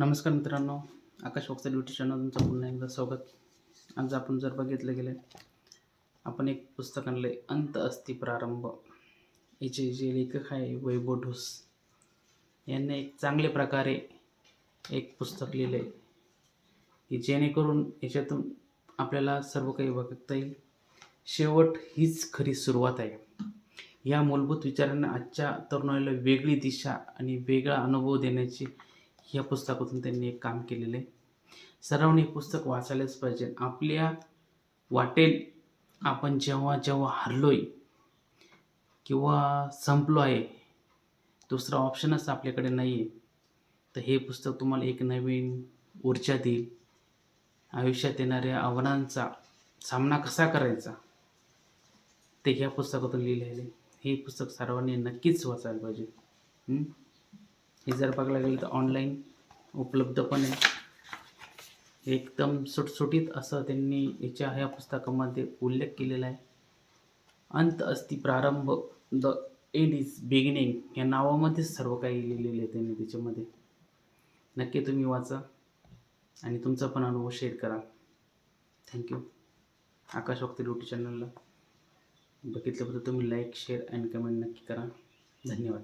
नमस्कार मित्रांनो आकाश वक्ता ड्युटी चॅनल तुमचं पुन्हा एकदा स्वागत. आज आपण जर बघितलं गेलं आपण एक पुस्तक आणलं आहे अंत अस्ति प्रारंभ. याचे जे लेखक आहे वैभव ढोस यांनी एक चांगल्या प्रकारे एक पुस्तक लिहिलं आहे की जेणेकरून याच्यातून आपल्याला सर्व काही बघता येईल. शेवट हीच खरी सुरुवात आहे. या मूलभूत विचारांना आजच्या तरुणाईला वेगळी दिशा आणि वेगळा अनुभव देण्याची या पुस्तकातून त्यांनी एक काम केलेलं आहे. सर्वांनी हे पुस्तक वाचायलाच पाहिजे. आपल्या वाटेल आपण जेव्हा जेव्हा हरलोय किंवा संपलो आहे दुसरा ऑप्शनच आपल्याकडे नाही आहे तर हे पुस्तक तुम्हाला एक नवीन ऊर्जा देईल. आयुष्यात येणाऱ्या आव्हानांचा सामना कसा करायचा ते ह्या पुस्तकातून लिहिलेले आहे. हे पुस्तक सर्वांनी नक्कीच वाचायला पाहिजे. ही हे जर बघायला गेलं तर ऑनलाईन उपलब्ध पण आहे. एकदम सुटसुटीत असं त्यांनी याच्या ह्या पुस्तकामध्ये उल्लेख केलेला आहे. अंत अस्ति प्रारंभ द एंड इज बिगिनिंग या नावामध्येच सर्व काही लिहिलेलं आहे त्यांनी त्याच्यामध्ये. नक्की तुम्ही वाचा आणि तुमचा पण अनुभव शेअर करा. थँक्यू आकाश वक्ते यूट्यूब चॅनलला बघितल्याबद्दल तुम्ही लाईक शेअर अँड कमेंट नक्की करा. धन्यवाद.